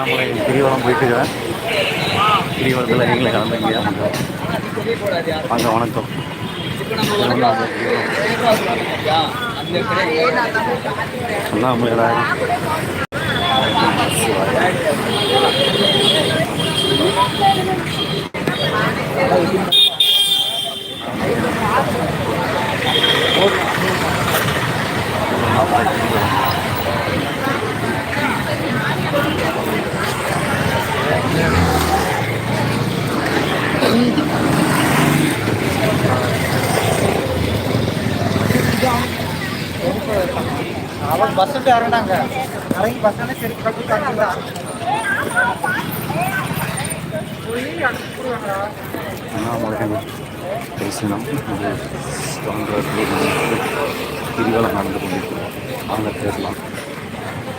அண்ணாமலை கிரிவலம் போயிட்டு இருக்கிறேன் கிரிவலத்தில் நீங்களும் கிளம்புங்க வாங்க வணக்கம். திருவண்ணாமலை பஸ் விட்டு இறங்கினாங்க. இறங்கி பஸ் சரி கட்டி காட்டுதான் அண்ணாமலை தரிசனம் கிரிவலம் நடந்து கொண்டிருக்கிறோம். அவங்க பேசலாம்.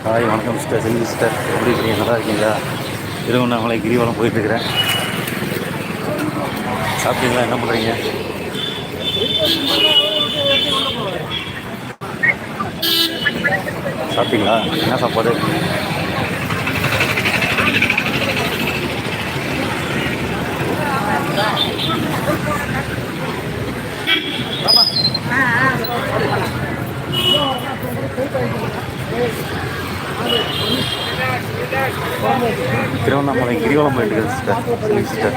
ஹாய் வணக்கம் சிஸ்டர். செல்வி சிஸ்டர். எப்படி இருக்கீங்க? நல்லா இருக்கீங்களா? திருவண்ணாமலை கிரிவலம் போயிட்டுருக்கிறேன். சாப்பிட்டீங்களா? என்ன பண்ணுறீங்க சாப்பிட்டீங்களா? என்ன சாப்பாடு? திருவண்ணாமலை கிரிவலம் போயிட்டு இருக்குது சிஸ்டர் செல்வி சிஸ்டர்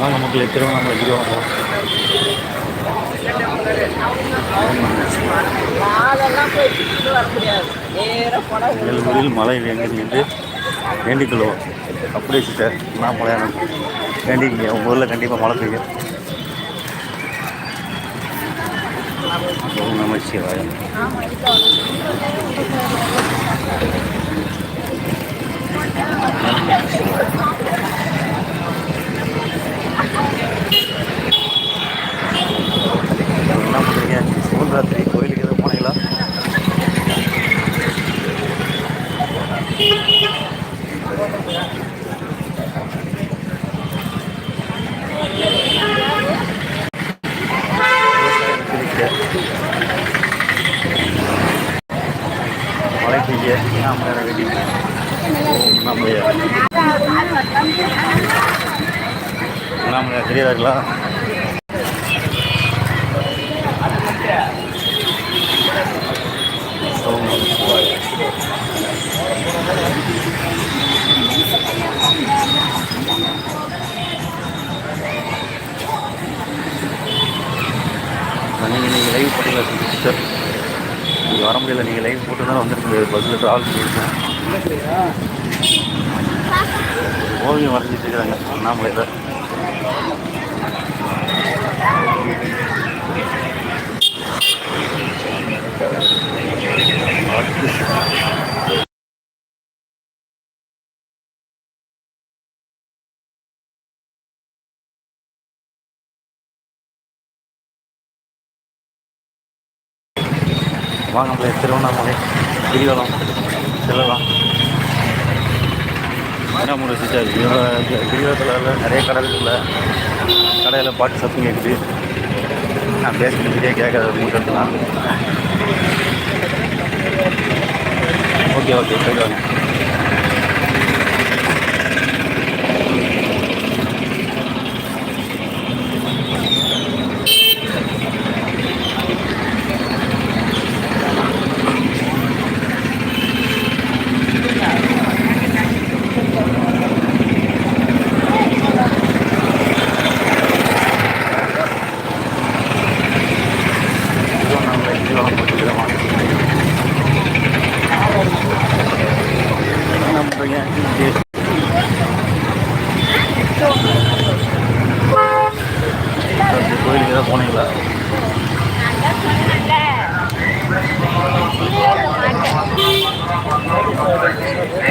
முடியாது. நேராக போனால் ஏழுமலையில் மழை வேண்டி என்று வேண்டிக் கொள்வோம் அப்படியே சிஸ்டர் நான் மலையாளம் வேண்டிக்கிங்க உங்கள் ஊரில் கண்டிப்பாக மழை பெய்யும். ஓம் நம சிவாயம். மழை பெய்ய நாம வெடி ஓம் நம்மளைய நம்மளைய தெரியாதுங்களா நீங்கள் நீங்கள் லைவ் பண்ணிக்கலாம் சிஸ்டர் நீங்கள் வர முடியல. நீங்கள் லைவ் போட்டு தான் வந்துருக்கு பஸ்ஸில் ட்ராவல் பண்ணியிருக்கேன் ஓவியம் வரைஞ்சிட்டு இருக்கிறாங்க. அண்ணாமலையில். வாங்க திருவண்ணாமலை கிரிவலம் செல்லலாம். என்ன முறை சிஸ்டர் கிரிவலத்தில் நிறைய கடை இருக்குல்ல கடையில் பாட்டு சத்தம் கேட்குது நான் பேசுறது சரியாக கேட்காத மட்டும் ஓகே ஓகே போயிட்டு வாங்க. Yeah.